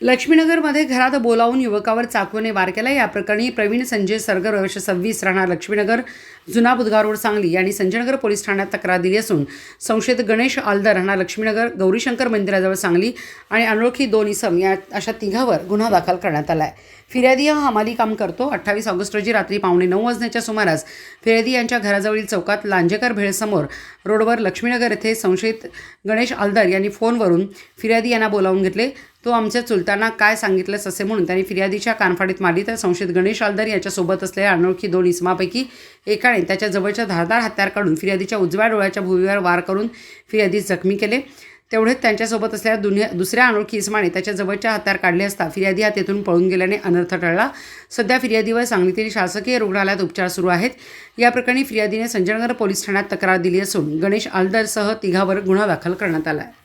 लक्ष्मीनगरमध्ये घरात बोलावून युवकावर चाकूने वार केला. या प्रकरणी प्रवीण संजय सरगर वर्ष सव्वीस राहणार लक्ष्मीनगर जुना बुधगाव रोड सांगली. यांनी संजयनगर पोलीस ठाण्यात तक्रार दिली असून संशयित गणेश आलदर राहणार लक्ष्मीनगर गौरीशंकर मंदिराजवळ सांगली आणि अनोळखी दोन इसम या अशा तिघावर गुन्हा दाखल करण्यात आला आहे फिर्यादी हा हमाली काम करतो. अठ्ठावीस ऑगस्ट रोजी रात्री पावणे नऊ वाजण्याच्या सुमारास फिर्यादी यांच्या घराजवळील चौकात लांजेकर भेळसमोर रोडवर लक्ष्मीनगर येथे संशयित गणेश आलदर यांनी फोनवरून फिर्यादी यांना बोलावून घेतले. तो आमच्या बोलताना काय सांगितलंस असे म्हणून त्यांनी फिर्यादीच्या कानफाडीत मारली. तर संशयित गणेश आलदर याच्यासोबत असलेल्या अनोळखी दोन इसमापैकी एकाने त्याच्या जवळच्या धारदार हत्यार काढून फिर्यादीच्या उजव्या डोळ्याच्या भुवीवर वार करून फिर्यादी जखमी केले. तेवढेच त्यांच्यासोबत असलेल्या दुनिया दुसऱ्या अनोळखी इसमाने त्याच्या जवळच्या हत्यार काढले असता फिर्यादी हा तेथून पळून गेल्याने अनर्थ टळला. सध्या फिर्यादीवर सांगलीतील शासकीय रुग्णालयात उपचार सुरू आहेत. या प्रकरणी फिर्यादीने संजयनगर पोलीस ठाण्यात तक्रार दिली असून गणेश आलदरसह तिघावर गुन्हा दाखल करण्यात आला आहे.